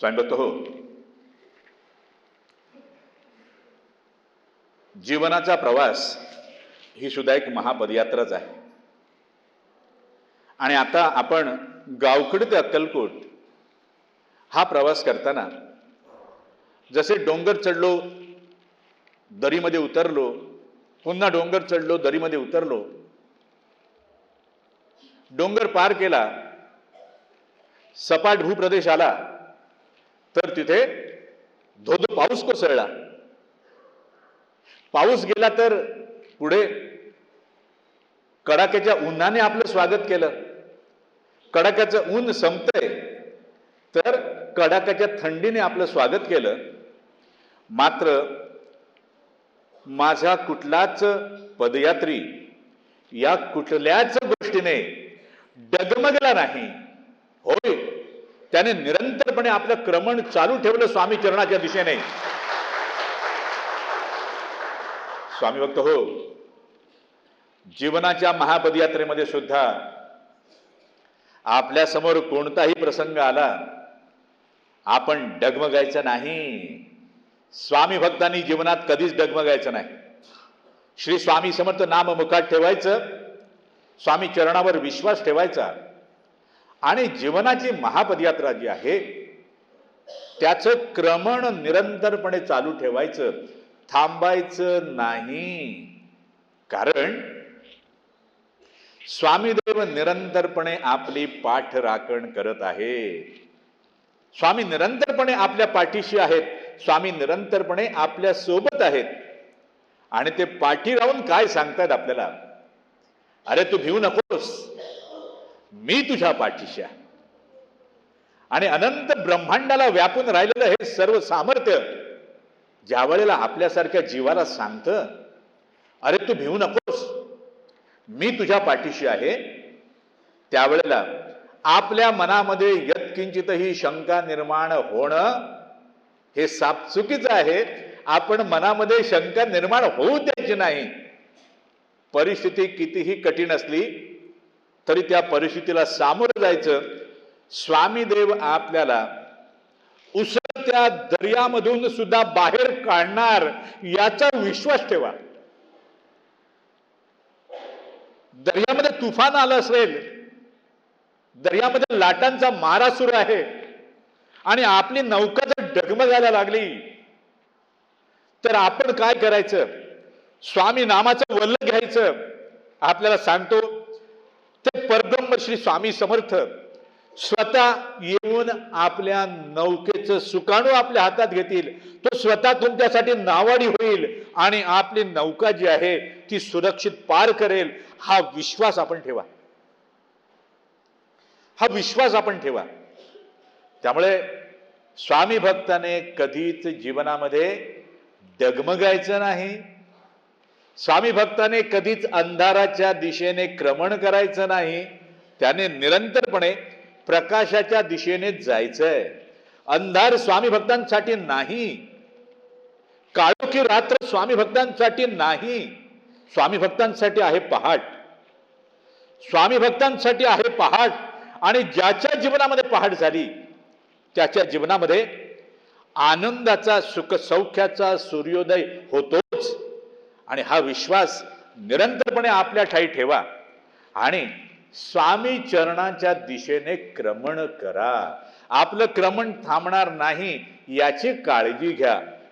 सांगतो हो. जीवनाचा प्रवास ही सुद्धा एक महापदयात्राच आहे. आणि आता आपण गावखड ते अक्कलकोट हा प्रवास करताना जसे डोंगर चढलो दरीमध्ये उतरलो पुन्हा डोंगर चढलो दरीमध्ये उतरलो डोंगर पार केला सपाट भूप्रदेश आला तर तिथे धोधो पाऊस कोसळला. पाऊस गेला तर पुढे कडाक्याच्या उन्हाने आपलं स्वागत केलं. कडाक्याचं ऊन संपतंय तर कडाक्याच्या थंडीने आपलं स्वागत केलं. मात्र माझा कुठलाच पदयात्री या कुठल्याच गोष्टीने डगमगला नाही. होय. त्याने निरंतरपणे आपलं क्रमण चालू ठेवलं स्वामी चरणाच्या दिशेने. स्वामी भक्त हो जीवनाच्या महापदयात्रेमध्ये सुद्धा आपल्यासमोर कोणताही प्रसंग आला आपण डगमगायचं नाही. स्वामी भक्तांनी जीवनात कधीच डगमगायचं नाही. श्री स्वामी समर्थ नाम मुखात ठेवायचं स्वामी चरणावर विश्वास ठेवायचा आणि जीवनाची महापदयात्रा जी आहे त्याचं क्रमण निरंतरपणे चालू ठेवायचं थांबायचं नाही. कारण स्वामीदेव निरंतरपणे आपली पाठ राखण करत आहे स्वामी निरंतरपणे आपल्या पाठीशी आहेत स्वामी निरंतरपणे आपल्यासोबत आहेत. आणि ते पाठी राहून काय सांगतायत आपल्याला? अरे तू भिवू नकोस. मी तुझ्या पाठीशी आहे. आणि अनंत ब्रह्मांडाला व्यापून राहिलेलं हे सर्व सामर्थ्य ज्या वेळेला आपल्यासारख्या जीवाला सांगतं अरे तू भिवू नकोस मी तुझ्या पाठीशी आहे. त्यावेळेला आपल्या मनामध्ये यत्किंचितही शंका निर्माण होणं हे साप चुकीचं आहे. आपण मनामध्ये शंका निर्माण होऊ द्यायची नाही. परिस्थिती कितीही कठीण असली तरी त्या परिस्थितीला सामोरं जायचं. स्वामीदेव आपल्याला उसळत्या दर्यामधून सुद्धा बाहेर काढणार याचा विश्वास ठेवा. दर्यामध्ये तुफान आलं असेल दर्यामध्ये लाटांचा मारा सुरू आहे आणि आपली नौका जर डगमगायला लागली तर आपण काय करायचं? स्वामी नामाचं वल्ल घ्यायचं. आपल्याला सांगतो श्री स्वामी समर्थ स्वतः येऊन आपल्या नौकेचं सुकाणू आपल्या हातात घेतील. तो स्वतः तुमच्यासाठी नावाडी होईल आणि आपली नौका जी आहे ती सुरक्षित पार करेल. हा विश्वास आपण ठेवा. हा विश्वास आपण ठेवा. त्यामुळे स्वामी भक्ताने कधीच जीवनामध्ये डगमगायचं नाही. स्वामी भक्ताने कधीच अंधाराच्या दिशेने क्रमण करायचं नाही. त्याने निरंतरपणे प्रकाशाच्या दिशेने जायचंय. अंधार स्वामी भक्तांसाठी नाही. काळोखी रात्र स्वामी भक्तांसाठी नाही. स्वामी भक्तांसाठी आहे पहाट. स्वामी भक्तांसाठी आहे पहाट आणि ज्याच्या जीवनामध्ये पहाट झाली त्याच्या जीवनामध्ये आनंदाचा सुख सौख्याचा सूर्योदय होतोच. आणि हा विश्वास निरंतरपणे आपल्या ठाई ठेवा. आणि स्वामी चरणाच्या दिशेने क्रमण करा. आपलं क्रमण थांबणार नाही याची काळजी घ्या.